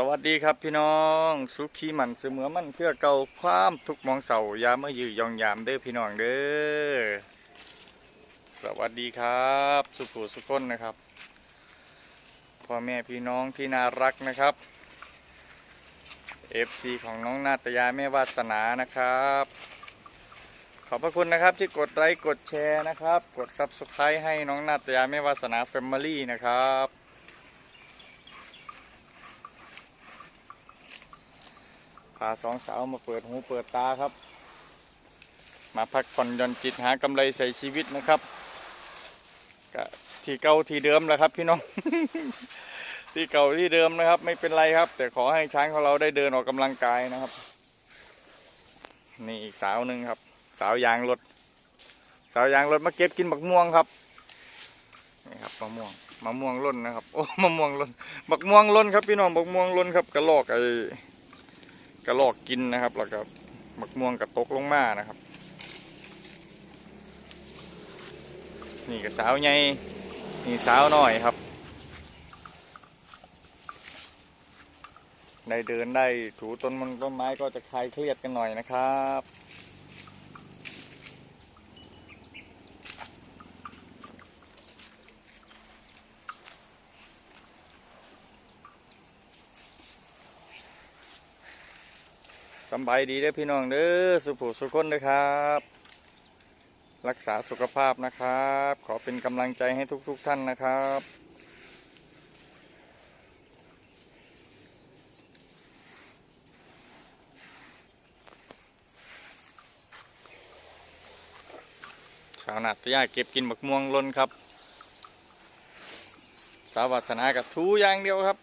สวัสดีครับพี่น้อง สุขีมันเสมอมันเพื่อเก่าความทุกมองเสายามมายืยองยามเด้อพี่น้องเด้อสวัสดีครับ สุภูสุคนนะครับพ่อแม่พี่น้องที่น่ารักนะครับ FC ของน้องนาตยาแม่วาสนานะครับ ขอบพระคุณนะครับที่กดไลค์กดแชร์นะครับ กด Subscribe ให้น้องนาตยาแม่วาสนาแฟมิลี่นะครับ พาสองสาวมาเปิดหูเปิดตาครับ มาพักผ่อนหย่อนจิตหากำไรใส่ชีวิตนะครับก็ที่เก่าที่เดิมแหละครับ พี่น้อง ที่เก่าที่เดิมนะครับ ไม่เป็นไรครับ แต่ขอให้ช้างของเราได้เดินออกกำลังกายนะครับ นี่อีกสาวหนึ่งครับ สาวยางรถ สาวยางรถมาเก็บกินบักม่วงครับนี่ครับมะม่วงมะม่วงล้นนะครับโอ้มะม่วงล้นบักม่วงล้นครับพี่น้องบักม่วงล้นครับกระลอกไอ กระลอกกินนะครับ แล้วก็มะม่วงกระตกลงมานะครับ นี่ก็สาวใหญ่นี่สาวน้อยครับ ได้เดินได้ถูต้นมันต้นไม้ก็จะคลายเครียดกันหน่อยนะครับ สบายดีเด้อพี่น้องเด้อสุภูสุขคนเด้อครับ รักษาสุขภาพนะครับ ขอเป็นกำลังใจให้ทุกๆทท่านนะครับ ชาวนาตยาเก็บกินบักม่วงล้นครับ สาววัสนากับทูอย่างเดียวครับ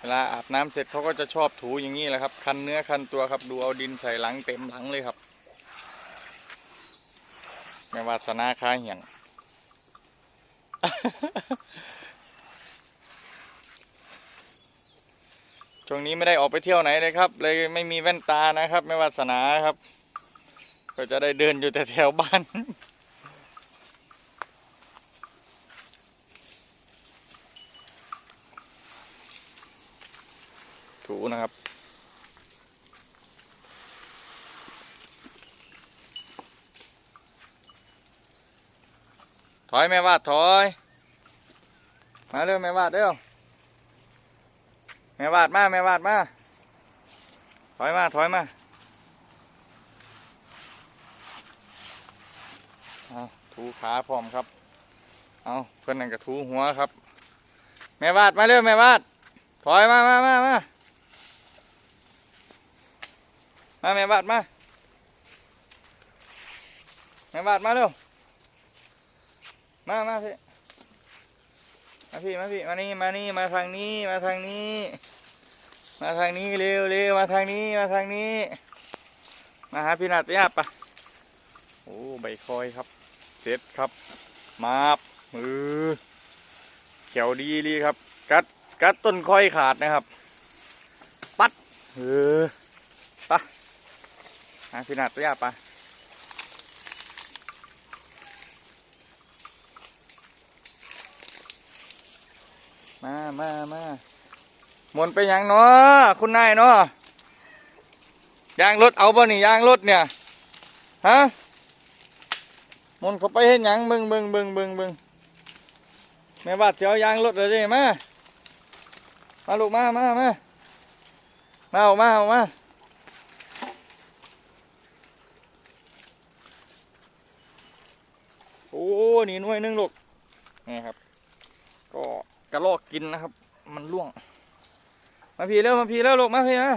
เวลาอาบน้ำเสร็จเขาก็จะชอบถูอย่างนี้แหละครับ คันเนื้อคันตัวครับดูเอาดินใส่หลังเต็มหลังเลยครับไม่วาสนาค้าเหี่ยนช่วงนี้ไม่ได้ออกไปเที่ยวไหนเลยครับ เลยไม่มีแว่นตานะครับ ไม่วาสนาครับ ก็จะได้เดินอยู่แต่แถวบ้าน นะครับ ถอยแม่วาดถอย มาเร็วแม่วาดเร็วแม่วาดมาแม่วาดมา ถอยมา ถอยมาเอาถูขาพร้อมครับ เอาเพื่อนนั่นก็ถูหัวครับ แม่วาดมาเร็วแม่วาด ถอยมามามามา มาแม่บาดมา แม่บาดมาเร็ว มามาพี่มาพี่มาพี่มานี่มานี่มาทางนี้มาทางนี้ มาทางนี้เร็วเร็วมาทางนี้มาทางนี้ มาหาพี่นาตยาปะโอ้ใบคอยครับเสร็จครับมาบมือเขียวดีดีครับ กัดกัดต้นคอยขาดนะครับ ปัดเออ หาพี่นาตยาปะมามามาหมนไปยังเนาะคุณนายเนาะยางรถเอาบ่นี่ยางรถเนี่ยฮะหมนเขาไปเห็นยังบึงบึงบึงบึงบึงแม่บาดเสียวยางรถเลยดิมามาลูกมามามามาออกมาออกมา โอ้นี่น่วยนึงลูกนี่ครับ ก็กระลอกกินนะครับ มันล่วง มาพี่เร็วมาพี่เร็วลูกมาพี่มา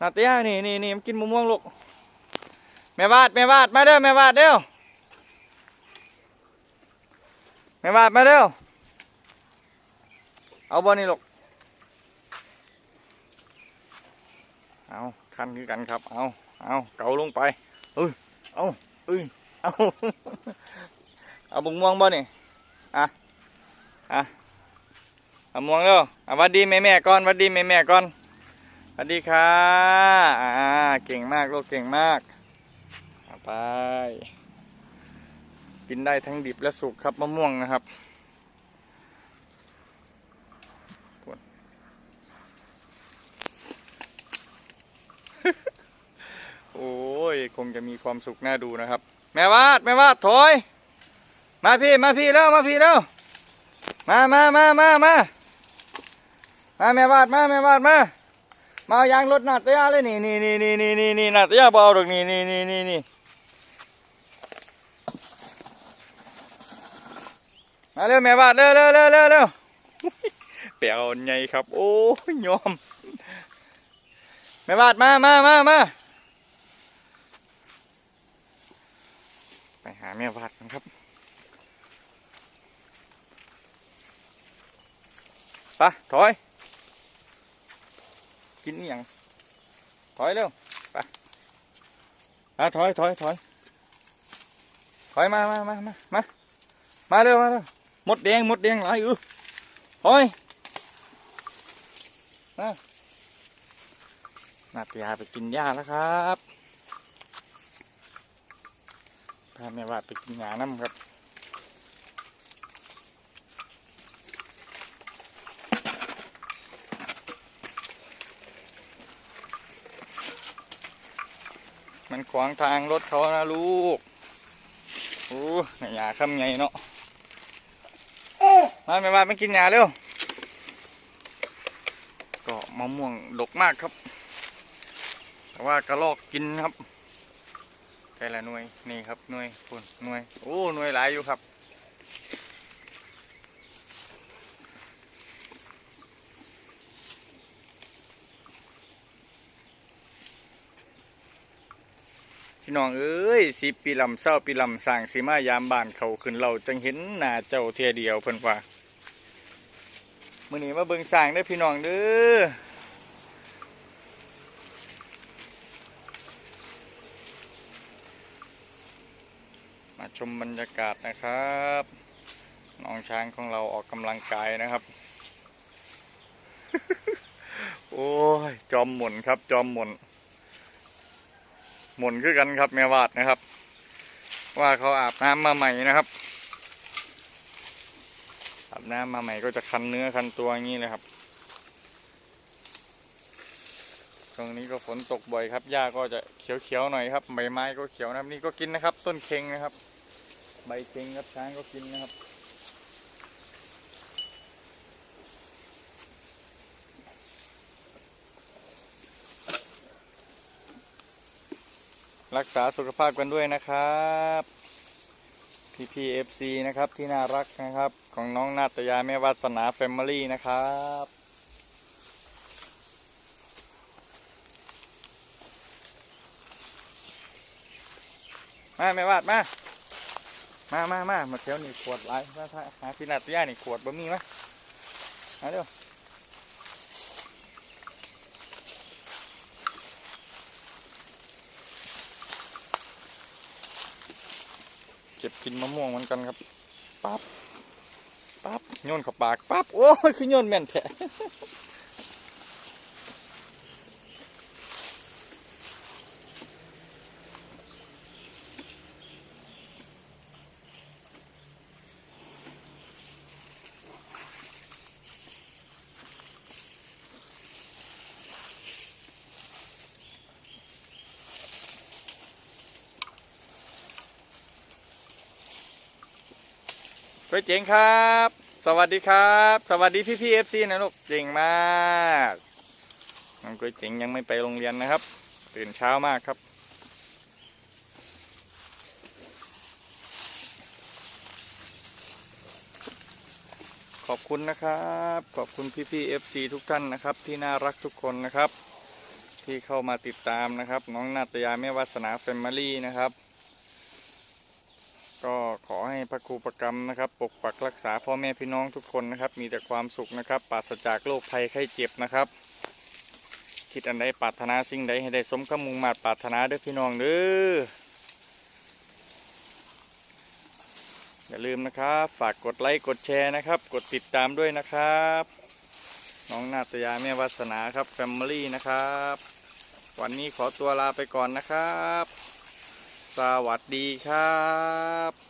นาเตียนี่นี่นี่มันกินมะม่วงลูกแม่บาดแม่บาดมาเด้อแม่บาดเร็วแม่บาดมาเร็วเอาบอลนี่ลูกเอาคันคือกันครับ เอาเอาเกาลงไปเอ้ยเอาเอ้ย เอาเอาบุ้งม่วงบ่เนี่ยอะอะเอาม่วงเร็วอาวัดดีแม่แม่ก่อนวัดดีแม่แม่ก่อนสวัสดีค่ะอ่าเก่งมากลูกเก่งมากไปกินได้ทั้งดิบและสุกครับมะม่วงนะครับโอ้ย คงจะมีความสุขน่าดูนะครับ แม่วาดแม่วาดถอย มาพี่มาพี่แล้วมาพี่แล้วมามามามามามาแม่วาดมาแม่วาดมา มาเอายางรถนาตยาเลยนี่นี่นี่นี่นี่นี่นี่นาตยาเบเอาดอกนี่นี่นี่นี่นี่มาเร็วแม่วาดเร็วเร็วเร็วเร็วเร็วเปียกอ่อนใหญ่ครับ โอ้ยยอมแม่วาดมามามามา ไปหาแม่วาดกันครับไปถอย กินนี่ยังถอยเร็วไปอะถอยถอยถอยถอยมามามามามามาเร็วมาเร็วหมดแดงหมดแดงหลายอือถอยมานาตยาไปกินหญ้าแล้วครับพา แม่วาดไปกินหญ้าน้ำครับมันขวางทางรถเขานะลูกโอ้ยหยาคำไงเนาะมาไม่ว่าไม่กินหยาเร็ว ก็มะม่วงดกมากครับ แต่ว่ากระลอกกินครับ แต่ละหน่วยนี่ครับหน่วยคุณหน่วยโอ้หน่วยหลายอยู่ครับพี่น้องเอ้ยสิปีลำเศร้าปีลำสร้างสีมายามบานเขาขึ้นเราจังเห็นหน้าเจ้าเทียเดียวเพิ่นว่ามื้อนี้มาเบิ่งสร้างได้พี่น้องเด้อ ชมบรรยากาศนะครับน้องช้างของเราออกกำลังกายนะครับ โอ้ยจอมหมุนครับ จอมหมุน หมุนคือกันครับแม่วาดนะครับ ว่าเขาอาบน้ำมาใหม่นะครับอาบน้ำมาใหม่ก็จะคันเนื้อคันตัวอย่างนี้เลยครับ ตรงนี้ก็ฝนตกบ่อยครับหญ้าก็จะเขียวๆหน่อยครับใบไม้ก็เขียวนะครับ นี่ก็กินนะครับ ต้นเค็งนะครับ ใบเค็งครับช้างก็กินนะครับ รักษาสุขภาพกันด้วยนะครับพีพีเอฟซีนะครับที่น่ารักนะครับ ของน้องนาตยาแม่วาสนาแฟมิลี่นะครับมาแม่วาดมา มามามามาเที่ยวนี่ขวดไรถ้าถ้าหาพี่นาตยานี่ขวดบะมีไหมมาเร็วเก็บกินมะม่วงเหมือนกันครับปั๊บปั๊บโยนเข้าปากปั๊บโอ้ยคือโยนแม่นแท้ ก๋วยเจ๋งครับ สวัสดีครับ สวัสดีพี่พี่เอฟซีนะลูกเจ๋งมากน้องก๋วยเจ๋งยังไม่ไปโรงเรียนนะครับ ตื่นเช้ามากครับ ขอบคุณนะครับ ขอบคุณพี่พี่เอฟซีทุกท่านนะครับ ที่น่ารักทุกคนนะครับ ที่เข้ามาติดตามนะครับ น้องนาตยาแม่วาสนาแฟมิลี่นะครับ ก็ขอให้พระครูประกรรมนะครับ ปกปักรักษาพ่อแม่พี่น้องทุกคนนะครับ มีแต่ความสุขนะครับปราศจากโรคภัยไข้เจ็บนะครับ คิดอันใดปรารถนาสิ่งใดให้ได้สมคำมุ่งมาตรปรารถนาเด้อพี่น้องเด้ออย่าลืมนะครับ ฝากกดไลค์กดแชร์นะครับ กดติดตามด้วยนะครับ น้องนาตยาแม่วาสนาครับแฟมิลี่นะครับ วันนี้ขอตัวลาไปก่อนนะครับ สวัสดีครับ